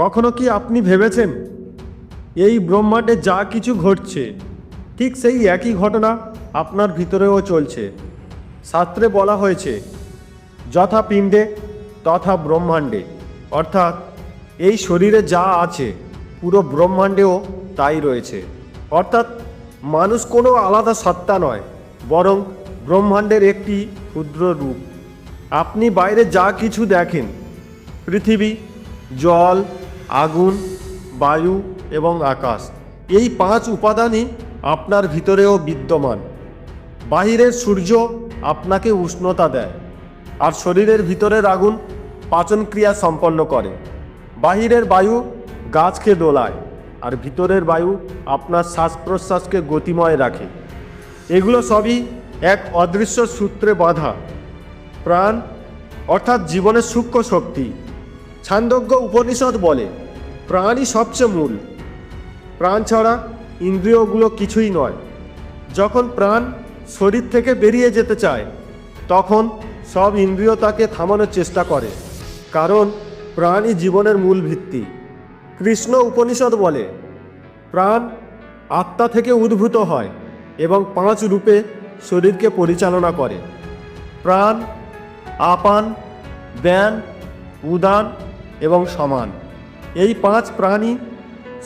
কখনো কি আপনি ভেবেছেন এই ব্রহ্মাণ্ডে যা কিছু ঘটছে, ঠিক সেই একই ঘটনা আপনার ভিতরেও চলছে? শাস্ত্রে বলা হয়েছে, যথা পিণ্ডে, তথা ব্রহ্মাণ্ডে। অর্থাৎ এই শরীরে যা আছে, পুরো ব্রহ্মাণ্ডেও তাই রয়েছে। অর্থাৎ মানুষ কোনো আলাদা সত্তা নয়, বরং ব্রহ্মাণ্ডের একটি ক্ষুদ্র রূপ। আপনি বাইরে যা কিছু দেখেন, পৃথিবী, জল আগুন, বায়ু এবং আকাশ। এই পাঁচ উপাদানই আপনার ভিতরেও বিদ্যমান। বাহিরের সূর্য আপনাকে উষ্ণতা দেয় আর শরীরের ভিতরের আগুন পাচন ক্রিয়া সম্পন্ন করে। বাহিরের বায়ু গাছকে দোলায় আর ভিতরের বায়ু আপনার শ্বাস প্রশ্বাসকে গতিময় রাখে। এগুলো সবই এক অদৃশ্য সূত্রে বাঁধা। প্রাণ অর্থাৎ জীবনের সূক্ষ্ম শক্তি। ছান্দজ্ঞ উপনিষদ বলে, প্রাণই সবচেয়ে মূল। প্রাণ ছাড়া ইন্দ্রিয়গুলো কিছুই নয়। যখন প্রাণ শরীর থেকে বেরিয়ে যেতে চায়, তখন সব ইন্দ্রিয় তাকে থামানোর চেষ্টা করে, কারণ প্রাণই জীবনের মূল ভিত্তি। কৃষ্ণ উপনিষদ বলে, প্রাণ আত্মা থেকে উদ্ভূত হয় এবং পাঁচ রূপে শরীরকে পরিচালনা করে। প্রাণ, আপান ব্যান উদান এবং সমান। এই পাঁচ প্রাণী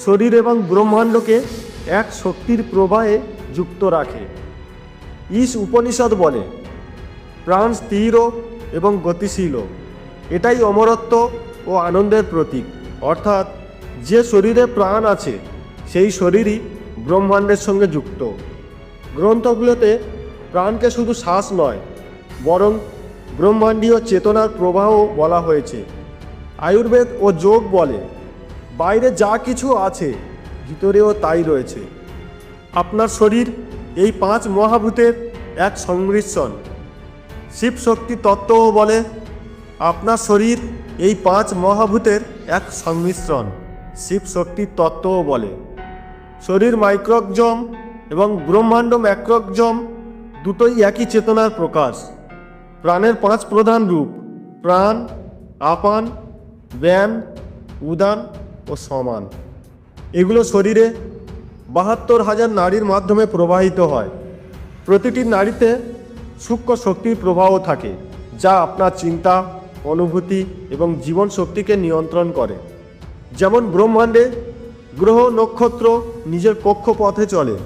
শরীর এবং ব্রহ্মাণ্ডকে এক শক্তির প্রবাহে যুক্ত রাখে। ইস উপনিষদ বলে, প্রাণ স্থির এবং গতিশীল। এটাই অমরত্ব ও আনন্দের প্রতীক। অর্থাৎ যে শরীরে প্রাণ আছে, সেই শরীরই ব্রহ্মাণ্ডের সঙ্গে যুক্ত। গ্রন্থগুলোতে প্রাণকে শুধু শ্বাস নয়, বরং ব্রহ্মাণ্ডীয় চেতনার প্রবাহ বলা হয়েছে। আয়ুর্বেদ ও যোগ বলে, বাইরে যা কিছু আছে, ভিতরেও তাই রয়েছে। আপনার শরীর এই পাঁচ মহাভূতের এক সংমিশ্রণ। শিব শক্তি তত্ত্বও বলে, আপনার শরীর এই পাঁচ মহাভূতের এক সংমিশ্রণ শিব শক্তি তত্ত্বও বলে। শরীর মাইক্রোকজম এবং ব্রহ্মাণ্ড ম্যাক্রোকজম দুটোই একই চেতনার প্রকাশ। প্রাণের পাঁচ প্রধান রূপ, প্রাণ, আপান ব্যান উদান ও সমান। এগুলো শরীরে বাহাত্তর হাজার নারীর মাধ্যমে প্রবাহিত হয়। প্রতিটি নারীতে সূক্ষ্ম শক্তির প্রবাহ থাকে, যা আপনার চিন্তা, অনুভূতি এবং জীবন শক্তিকে নিয়ন্ত্রণ করে। যেমন ব্রহ্মাণ্ডে গ্রহ নক্ষত্র নিজের কক্ষপথে চলে,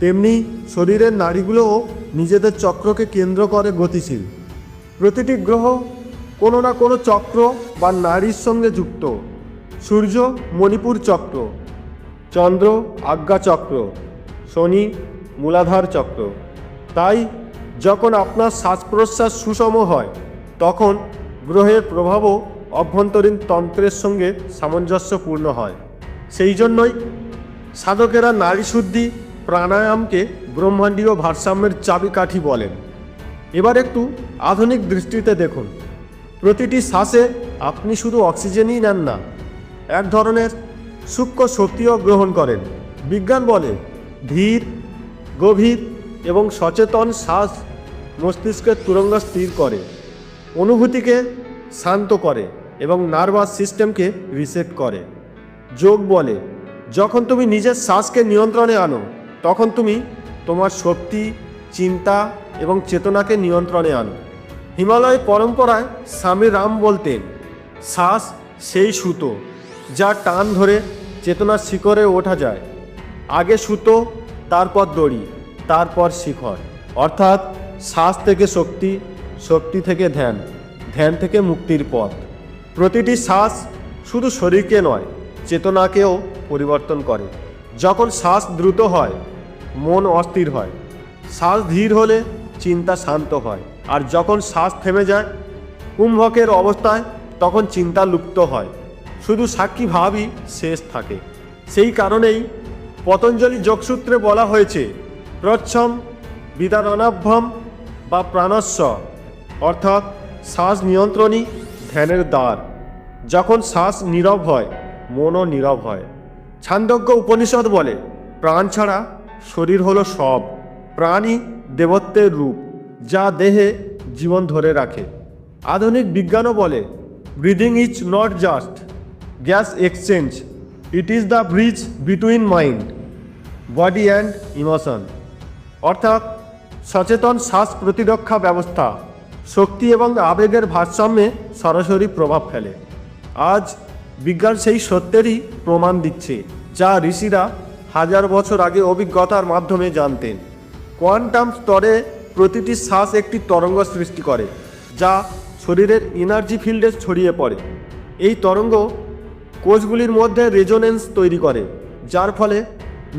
তেমনি শরীরের নাড়িগুলোও নিজেদের চক্রকে কেন্দ্র করে গতিশীল। প্রতিটি গ্রহ কোনো না কোনো চক্র বা নারীর সঙ্গে যুক্ত। সূর্য মণিপুর চক্র, চন্দ্র আজ্ঞা চক্র, শনি মূলাধার চক্র। তাই যখন আপনার শ্বাস প্রশ্বাস সুষম হয়, তখন গ্রহের প্রভাবও অভ্যন্তরীণ তন্ত্রের সঙ্গে সামঞ্জস্যপূর্ণ হয়। সেই জন্যই সাধকেরা নারী শুদ্ধি, প্রাণায়ামকে ব্রহ্মাণ্ডীয় ভারসাম্যের চাবিকাঠি বলেন। এবার একটু আধুনিক দৃষ্টিতে দেখুন। প্রতিটি শ্বাসে আপনি শুধু অক্সিজেনই নেন না, এক ধরনের সূক্ষ্ম শক্তিও গ্রহণ করেন। বিজ্ঞান বলে, ধীর, গভীর এবং সচেতন শ্বাস মস্তিষ্কের তুরঙ্গ স্থির করে, অনুভূতিকে শান্ত করে এবং নার্ভাস সিস্টেমকে রিসেট করে। যোগ বলে, যখন তুমি নিজের শ্বাসকে নিয়ন্ত্রণে আনো, তখন তুমি তোমার শক্তি, চিন্তা এবং চেতনাকে নিয়ন্ত্রণে আনো। হিমালয় পরম্পরায় স্বামী রাম বলতেন, শ্বাস সেই সুতো যা টান ধরে চেতনার শিখরে ওঠা যায়। আগে সুতো, তারপর দড়ি, তারপর শিখর। অর্থাৎ শ্বাস থেকে শক্তি শক্তি থেকে ধ্যান ধ্যান থেকে মুক্তির পথ। প্রতিটি শ্বাস শুধু শরীরকে নয়, চেতনাকেও পরিবর্তন করে। যখন শ্বাস দ্রুত হয়, মন অস্থির হয়। শ্বাস ধীর হলে চিন্তা শান্ত হয়। আর যখন শ্বাস থেমে যায় কুম্ভকের অবস্থায়, তখন চিন্তা লুপ্ত হয়। শুধু সাক্ষী ভাবই শেষ থাকে। সেই কারণেই পতঞ্জলি যোগসূত্রে বলা হয়েছে, প্রচ্ছম বিদারণাভ্যম বা প্রাণস্ব অর্থাৎ শ্বাস নিয়ন্ত্রণই ধ্যানের দ্বার। যখন শ্বাস নীরব হয়, মনও নীরব হয়। ছান্দজ্ঞ উপনিষদ বলে, প্রাণ ছাড়া শরীর হলো সব। প্রাণই দেবত্বের রূপ। যা দেহে জীবন ধরে রাখে। আধুনিক বিজ্ঞানও বলে breathing is not just gas exchange it is the bridge between mind body and emotion অর্থাৎ, সচেতন শ্বাস প্রতিরক্ষা ব্যবস্থা শক্তি এবং আবেগের ভারসাম্যে সরাসরি প্রভাব ফেলে। আজ বিজ্ঞান সেই সত্যেরই প্রমাণ দিচ্ছে, যা ঋষিরা হাজার বছর আগে অভিজ্ঞতার মাধ্যমে জানতেন। কোয়ান্টাম স্তরে প্রতিটি শ্বাস একটি তরঙ্গ সৃষ্টি করে, যা শরীরের এনার্জি ফিল্ডে ছড়িয়ে পড়ে। এই তরঙ্গ কোষগুলির মধ্যে রেজোনেন্স তৈরি করে, যার ফলে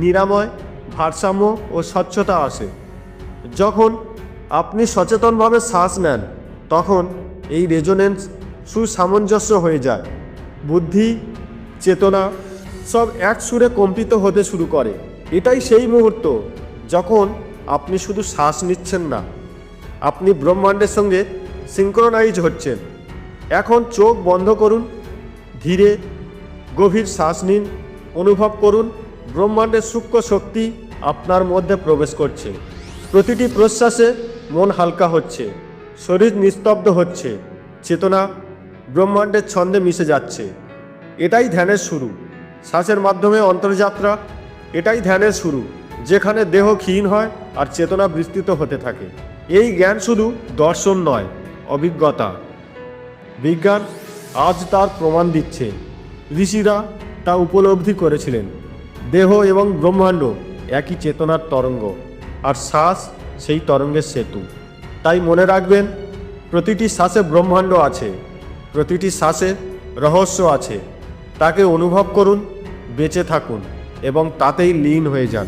নিরাময়, ভারসাম্য ও স্বচ্ছতা আসে। যখন আপনি সচেতনভাবে শ্বাস নেন, তখন এই রেজোনেন্স সুসামঞ্জস্য হয়ে যায়। বুদ্ধি, চেতনা সব এক সুরে কম্পিত হতে শুরু করে। এটাই সেই মুহূর্ত যখন আপনি শুধু শ্বাস নিচ্ছেন না, আপনি ব্রহ্মাণ্ডের সঙ্গে সিঙ্ক্রোনাইজ হচ্ছেন। এখন চোখ বন্ধ করুন, ধীরে গভীর শ্বাস নিন, অনুভব করুন, ব্রহ্মাণ্ডের সূক্ষ্ম শক্তি আপনার মধ্যে প্রবেশ করছে। প্রতিটি প্রশ্বাসে মন হালকা হচ্ছে, শরীর নিস্তব্ধ হচ্ছে, চেতনা ব্রহ্মাণ্ডের ছন্দে মিশে যাচ্ছে। এটাই ধ্যানের শুরু। শ্বাসের মাধ্যমে অন্তর্যাত্রা, এটাই ধ্যানের শুরু। যেখানে দেহ ক্ষীণ হয় আর চেতনা বিস্তৃত হতে থাকে। এই জ্ঞান শুধু দর্শন নয়, অভিজ্ঞতা। বিজ্ঞান আজ তার প্রমাণ দিচ্ছে। ঋষিরা তা উপলব্ধি করেছিলেন। দেহ এবং ব্রহ্মাণ্ড একই চেতনার তরঙ্গ, আর শ্বাস সেই তরঙ্গের সেতু। তাই মনে রাখবেন, প্রতিটি শ্বাসে ব্রহ্মাণ্ড আছে, প্রতিটি শ্বাসে রহস্য আছে। তাকে অনুভব করুন, বেঁচে থাকুন এবং তাতেই লীন হয়ে যান।